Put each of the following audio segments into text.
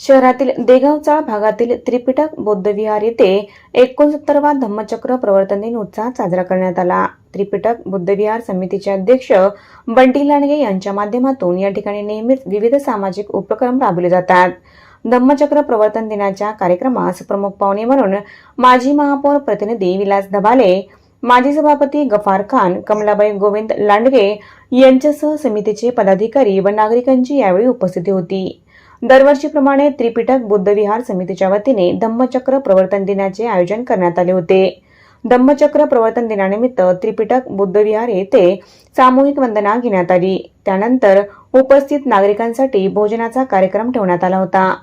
शहरातील देगावचाळ भागातील त्रिपिटक बौद्धविहार येथे एकोणसत्तरवा धम्मचक्र प्रवर्तन दिन उत्साहात साजरा करण्यात आला. त्रिपिटक बुद्धविहार समितीचे अध्यक्ष बंटी लांडगे यांच्या माध्यमातून या ठिकाणी नेहमीच विविध सामाजिक उपक्रम राबवले जातात. धम्मचक्र प्रवर्तन दिनाच्या कार्यक्रमास प्रमुख पाहुणे म्हणून माजी महापौर प्रतिनिधी विलास धबाले माजी सभापती गफार खान कमलाबाई गोविंद लांडगे यांच्यासह समितीचे पदाधिकारी व नागरिकांची यावेळी उपस्थिती होती. दरवर्षीप्रमाणे त्रिपिटक बुद्धविहार समितीच्या वतीने धम्मचक्र प्रवर्तन दिनाचे आयोजन करण्यात आले होते. धम्मचक्र प्रवर्तन दिनानिमित्त त्रिपिटक बुद्धविहार येथे सामूहिक वंदना घेण्यात आली. त्यानंतर उपस्थित नागरिकांसाठी भोजनाचा कार्यक्रम ठेवण्यात आला होता.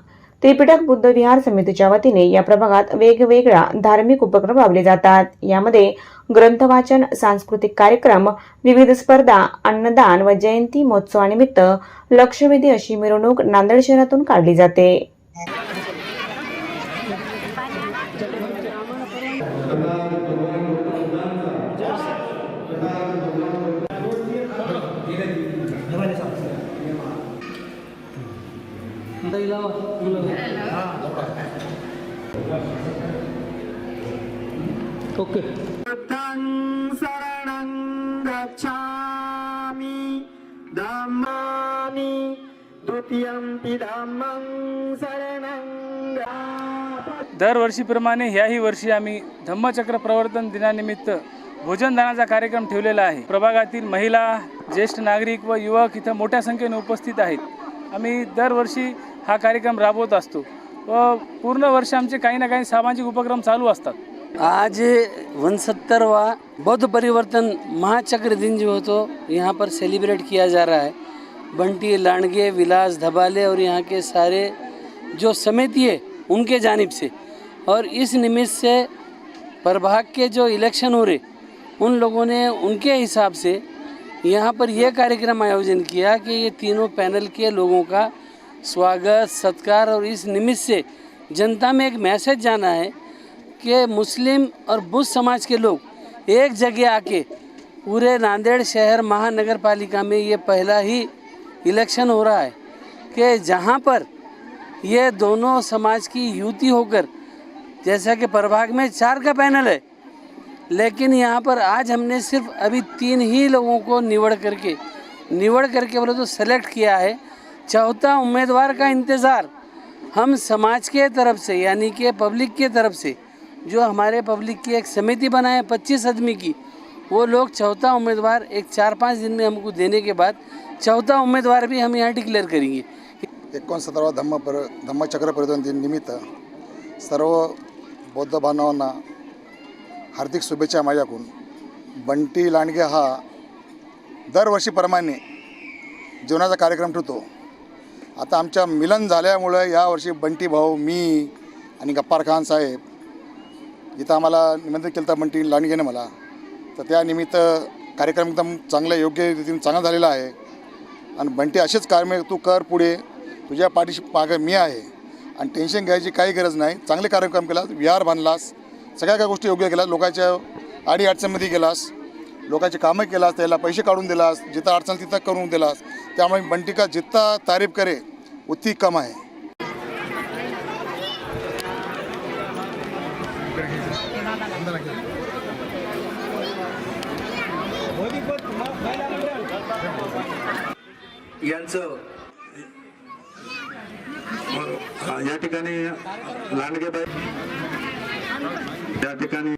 त्रिपिटक बुद्ध विहार समितीच्या वतीने या प्रभागात वेगवेगळ्या धार्मिक उपक्रम राबवले जातात. यामध्ये ग्रंथवाचन सांस्कृतिक कार्यक्रम विविध स्पर्धा अन्नदान व जयंती महोत्सवानिमित्त लक्षवेधी अशी मिरवणूक नांदेड शहरातून काढली जाते. ओके. शरणं गच्छामि? धम्मामि? द्वितीयंपि धम्मं शरणं गच्छामि. दरवर्षीप्रमाणे ह्याही वर्षी आम्ही धम्मचक्र प्रवर्तन दिनानिमित्त भोजनदानाचा कार्यक्रम ठेवलेला आहे. प्रभागातील महिला ज्येष्ठ नागरिक व युवक इथं मोठ्या संख्येने उपस्थित आहेत. आम्ही दरवर्षी हा कार्यक्रम राबवत असतो. व पूर्ण वर्ष आमचे काही ना काही सामाजिक उपक्रम चालू असतात. आज वनसत्तरवा बौद्ध परिवर्तन महाचक्र दिन जो हो तो यहाँ पर सेलिब्रेट किया जा रहा है. बंटी लांडगे विलास धबाले और यहाँ के सारे जो समिति है उनके जानिब से। और इस निमित्त से प्रभाग के जो इलेक्शन हो रहे उन लोगों ने उनके हिसाब से यहाँ पर यह कार्यक्रम आयोजन किया कि ये तीनों पैनल के लोगों का स्वागत, सत्कार और इस निमित्त से जनता में एक मैसेज जाना है कि मुस्लिम और बुद्ध समाज के लोग एक जगह आके पूरे नांदेड़ शहर महानगर पालिका में ये पहला ही इलेक्शन हो रहा है कि जहाँ पर ये दोनों समाज की युति होकर, जैसा कि प्रभाग में चार का पैनल है, लेकिन यहाँ पर आज हमने सिर्फ़ अभी तीन ही लोगों को निवड़ करके निवड़ करके बोले तो सेलेक्ट किया है। चौथा उम्मीदवार का इंतज़ार? हम समाज के तरफ से यानी कि पब्लिक के तरफ से जो हमारे पब्लिक की एक समिति बनाए पच्चीस आदमी की वो लोग चौथा उम्मीदवार एक चार पाँच दिन में हमको देने के बाद चौथा उम्मीदवार भी हम यहाँ डिक्लेअर करेंगे। एकोणसत्तरावा धम्म पर धम्मचक्र परिवर्तन दिन निमित्त सर्व बौद्ध बांधवांना हार्दिक शुभेच्छा माझ्याकडून. बंटी लांडगे हा दरवर्षीप्रमाणे जेवणाचा कार्यक्रम ठेवतो. आता आमच्या मिलन झाल्यामुळं यावर्षी बंटी भाऊ मी आणि गप्पार खान साहेब इथं आम्हाला निमंत्रित केलं होतं बंटी लांडगेने मला. तर त्यानिमित्त कार्यक्रम एकदम चांगला योग्य रीतीने चांगला झालेला आहे. आणि बंटी असेच कार्य तू कर पुढे. तुझ्या पाठीशी मागं मी आहे. आणि टेन्शन घ्यायची काही गरज नाही. चांगले कार्यक्रम केलास विहार बांधलास सगळ्या काही गोष्टी योग्य केल्या लोकांच्या आडी अडचणमध्ये गेलास. लोकांची कामं केलास त्याला पैसे काढून दिलास जिथं अडचण तिथं करून दिलास. त्यामुळे बंटिका जित्ता तारीफ करे उतनी कम आहे. यांचं या ठिकाणी लांडगेबाई या ठिकाणी